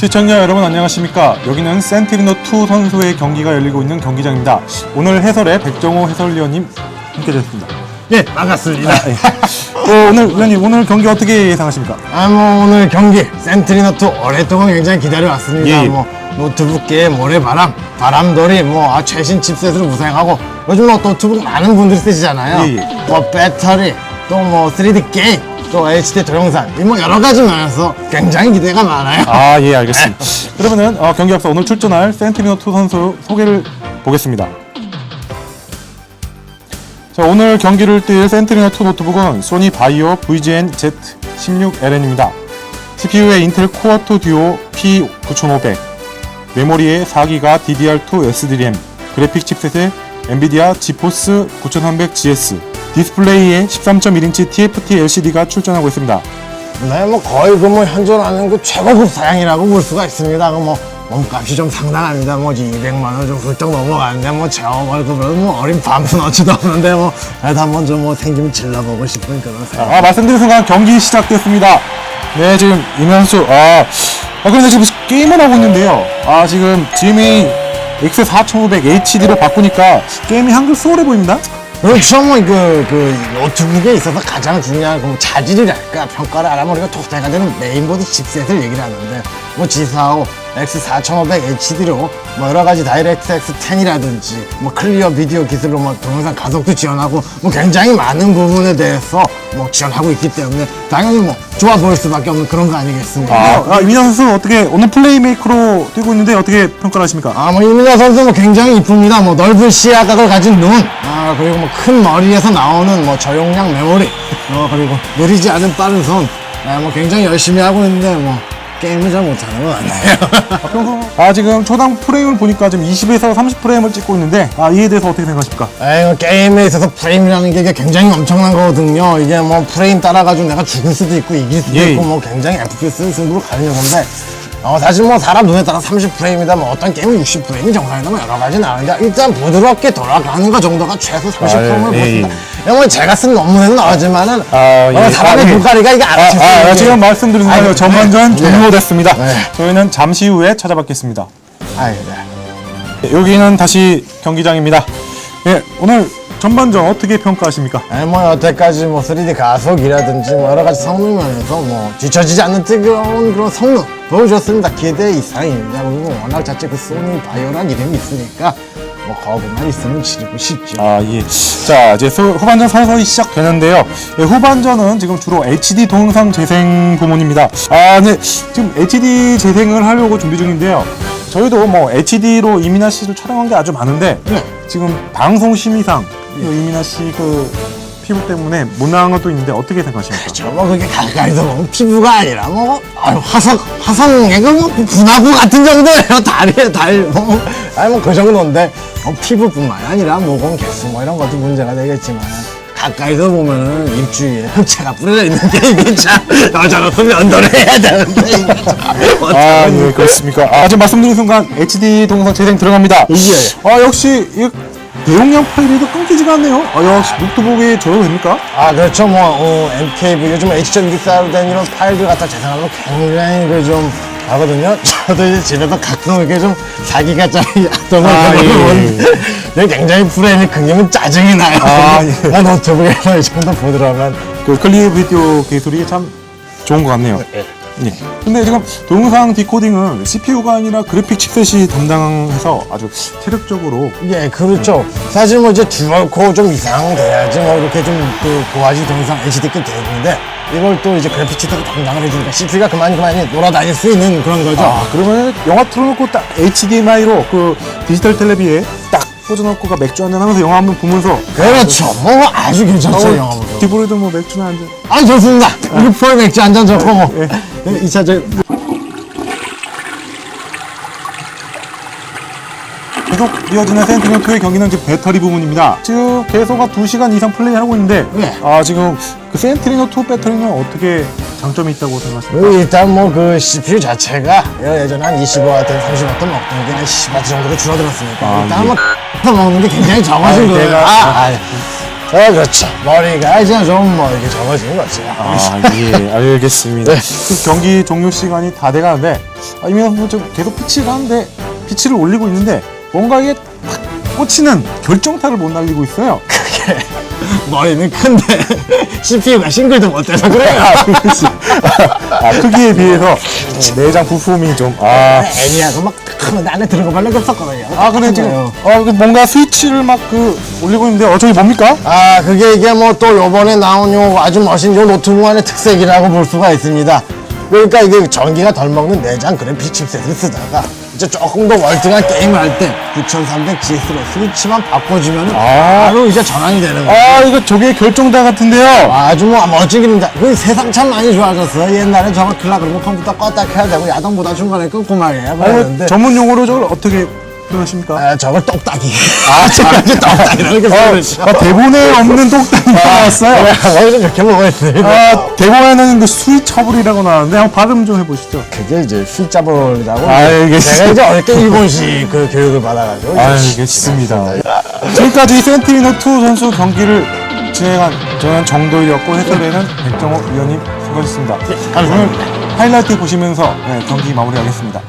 시청자 여러분 안녕하십니까 여기는 센티리노2 선수의 경기가 열리고 있는 경기장입니다 오늘 해설에 백정호 해설위원님 함께 되셨습니다 예, 반갑습니다. 어, 오늘 위원님 오늘 경기 어떻게 예상하십니까? 아, 뭐, 오늘 경기, 센트리노2 오랫동안 굉장히 기다려왔습니다. 예, 예. 뭐, 노트북계의 모래바람, 바람돌이, 뭐, 아, 최신 칩셋을 우상하고, 요즘 뭐, 노트북 많은 분들이 쓰시잖아요. 예, 예. 뭐, 배터리, 또 뭐, 3D 게임, 또 HD 동영상, 이 뭐, 여러 가지 면에서 굉장히 기대가 많아요. 아 예 알겠습니다. 그러면은 어, 경기 앞서 오늘 출전할 센티리노2 선수 소개를 보겠습니다. 자 오늘 경기를 뛸 센티리노2 노트북은 소니 바이오 VGN Z16LN입니다. CPU의 인텔 코어 2 듀오 P9500 메모리에 4기가 DDR2 SDRAM 그래픽 칩셋에 엔비디아 지포스 9300GS 디스플레이에 13.1인치 TFT LCD가 출전하고 있습니다 네, 뭐, 거의 그 뭐, 현존하는 그 최고급 사양이라고 볼 수가 있습니다. 그 뭐, 몸값이 좀 상당합니다. 뭐, 200만 원 좀 훌쩍 넘어가는데, 뭐, 제 월급으로 뭐, 어린 밤수너치도 없는데, 뭐, 그래도 한번 좀 뭐, 생김 질러보고 싶은 그런 생각. 아, 말씀드린 순간 경기 시작됐습니다. 네, 지금 이면 선수, 아, 아, 그런데 지금 게임을 하고 있는데요. 아, 지금 GMA X4500 HD로 바꾸니까 게임이 한글 수월해 보입니다. 그렇죠. 뭐, 그, 그, 노트북에 있어서 가장 중요한 그 자질이랄까, 평가를 알아보면 우리가 토대가 되는 메인보드 칩셋을 얘기를 하는데, 뭐, G45, X4500 HD로 뭐 여러 가지 다이렉트 X10이라든지 뭐 클리어 비디오 기술로 뭐 동영상 가속도 지원하고 뭐 굉장히 많은 부분에 대해서 뭐 지원하고 있기 때문에 당연히 뭐 좋아 보일 수밖에 없는 그런 거 아니겠습니까? 아, 아 이민현 선수 어떻게 오늘 플레이메이커로 뛰고 있는데 어떻게 평가를 하십니까? 아, 뭐, 이민아 선수 뭐 굉장히 이쁩니다. 뭐, 넓은 시야각을 가진 눈, 아, 그리고 뭐, 큰 머리에서 나오는 뭐, 저용량 메모리, 어, 그리고 느리지 않은 빠른 손, 아, 뭐, 굉장히 열심히 하고 있는데, 뭐, 게임을 잘 못하는 건? 평소 아 지금 초당 프레임을 보니까 지금 20에서 30 프레임을 찍고 있는데 아 이에 대해서 어떻게 생각하십니까? 에이, 게임에 있어서 프레임이라는 게 이게 굉장히 엄청난 거거든요. 이게 뭐, 프레임 따라가지고 내가 죽을 수도 있고, 이길 수도 예. 있고, 뭐, 굉장히 FPS 승부로 가는 건데, 어, 사실 뭐, 사람 눈에 따라 30프레임이다, 뭐, 어떤 게임은 60프레임이 정상이다, 뭐, 여러 가지 나오니까, 일단 부드럽게 돌아가는 것 정도가 최소 30프레임을 아, 예, 보습니다. 예. 뭐, 제가 쓴 논문에는 나오지만은, 아, 어, 예. 사람의 아, 예. 눈가리가 이게 아, 알아채 수 아, 아, 게- 지금 말씀드린 순간 아이고, 전반전 네. 종료됐습니다. 네. 저희는 잠시 후에 찾아뵙겠습니다. 아, 네. 네, 여기는 다시 경기장입니다. 예, 오늘 전반전 어떻게 평가하십니까? 아니 뭐 여태까지 뭐 3D 가속이라든지 뭐 여러 가지 성능 면에서 뭐 뒤처지지 않는 뜨거운 그런 성능 보여줬습니다. 기대 이상입니다. 그리고 워낙 자체 그 소니 바이오란 이름이 있으니까 뭐 거부만 있으면 지르고 싶죠. 아, 예. 자, 이제 소- 후반전 서서히 시작되는데요. 예, 후반전은 지금 주로 HD 동영상 재생 부문입니다. 아, 네. 지금 HD 재생을 하려고 준비 중인데요. 저희도 뭐 HD로 이민아 씨를 촬영한 게 아주 많은데 네. 지금 방송 심의상 그 이민아 씨 그 피부 때문에 것도 있는데 어떻게 생각하십니까? 저뭐 그게 가까이서 보면 피부가 아니라 뭐 아유, 화성 화성의 그뭐 분화구 같은 정도예요. 다리에 달뭐 아니 뭐 그 정도인데 뭐 피부뿐만 아니라 모공 개수 뭐 이런 것도 문제가 되겠지만 가까이서 보면은 입 주위에 흑채가 뿌려져 있는 게 이게 참 여자로서 면도를 해야 되는데 이게 참 아. 예, 그렇습니까? 아, 지금 말씀드린 순간 HD 동영상 재생 들어갑니다. 예. 아, 역시 이 대용량 파일이 끊기지가 않네요. 아, 역시 노트북에 저도 됩니까? 아 그렇죠 뭐 어, MKV 요즘 H.24로 된 이런 파일들 갖다 재생하면 굉장히 그좀 하거든요 저도 이제 집에서 가끔 이렇게 좀 4기가 짜리 어떤 걸 아, 예, 예. 굉장히 프레임이 끊기면 짜증이 나요 아, 예. 나 노트북에서 이 정도 보더라면 그 클리어 비디오 기술이 참 좋은 것 같네요. 예. 예. 근데 지금 동영상 디코딩은 CPU가 아니라 그래픽 칩셋이 담당해서 아주 체력적으로 예, 그렇죠. 사실 뭐 이제 듀얼코어 좀 이상 돼야지 뭐 이렇게 좀그 고화질 동영상 HD급 되는데 이걸 또 이제 그래픽 칩도 담당을 해주니까 CPU가 그만 그만이 놀아다닐 수 있는 그런 거죠. 아 그러면 영화 틀어놓고 딱 HDMI로 그 디지털 텔레비에 딱 꽂아놓고가 맥주 한잔 하면서 영화 한 번 보면서 그렇죠. 뭐 아주 괜찮죠, 영화 보고. 디브로도 뭐 맥주나 한잔 아, 좋습니다. 우리 프로 맥주 한잔 뭐. 예. 이 2차 저 계속 이어지는 센티노2의 경기는 지금 배터리 부분입니다. 지금 계속가 2시간 이상 플레이하고 있는데 네. 아 지금 그 센티노2 배터리는 어떻게 장점이 있다고 생각하십니까? 그 일단 뭐 그 CPU 자체가 예전에 한 25W, 30W 먹던 게 한 10W 정도로 줄어들었으니까 아, 일단 예. 뭐 먹는 게 굉장히 적어진 아, 거예요. 내가- 아, 아, 아, 그렇죠. 머리가 이제 좀뭐 이렇게 적어지는 거죠. 아, 예, 알겠습니다. 그 경기 종료 시간이 다 돼가는데, 아, 이민호 선수 좀 계속 피치를 하는데, 피치를 올리고 있는데, 뭔가 이게 탁 꽂히는 결정타를 못 날리고 있어요. 머리는 큰데 CPU가 싱글도 못 돼서 그래요. 그렇지. 아, 크기에 비해서 내장 부품이 좀, 아. 애니하고 막 크면 안에 들어가 발려없었거든요 아, 근데 지금, 어, 그 뭔가 스위치를 막 그, 올리고 있는데, 어, 저기 뭡니까? 아, 그게 이게 뭐 또 요번에 나온 요 아주 멋진 요 노트북 안의 특색이라고 볼 수가 있습니다. 그러니까 이게 전기가 덜 먹는 내장 그래픽 칩셋을 쓰다가 이제 조금 더 월등한 게임을 할 때 9300GS로 스위치만 바꿔주면 아. 바로 이제 전환이 되는 거예요. 아, 이거 저게 결정타 같은데요? 아주 뭐 멋지기입니다. 그 세상 참 많이 좋아졌어요. 옛날에 저거 틀라 그러면 컴퓨터 껐다 켜야 되고 야동보다 중간에 끊고 말이에요. 아니, 그랬는데 전문 용어로 저걸 어떻게 표현하십니까? 아, 저걸 똑딱이. 아, 저걸 똑딱이라는 게 소리죠. 아, 대본에 없는 똑딱이 나왔어요. 머리를 이렇게 먹어야 돼. 아, 대본에는 그 스위처블이라고 나왔는데 한번 발음 좀 해보시죠. 그게 이제 휘자볼이라고. 알겠습니다. 제가 이제 어릴 때 일본식 그 교육을 받아가지고. 알겠습니다. 지금까지 센티미너2 선수 경기를 진행한 저는 정도일이었고 해설에는 백정호 위원님 수고하셨습니다. 오늘 하이라이트 보시면서 네, 경기 마무리하겠습니다.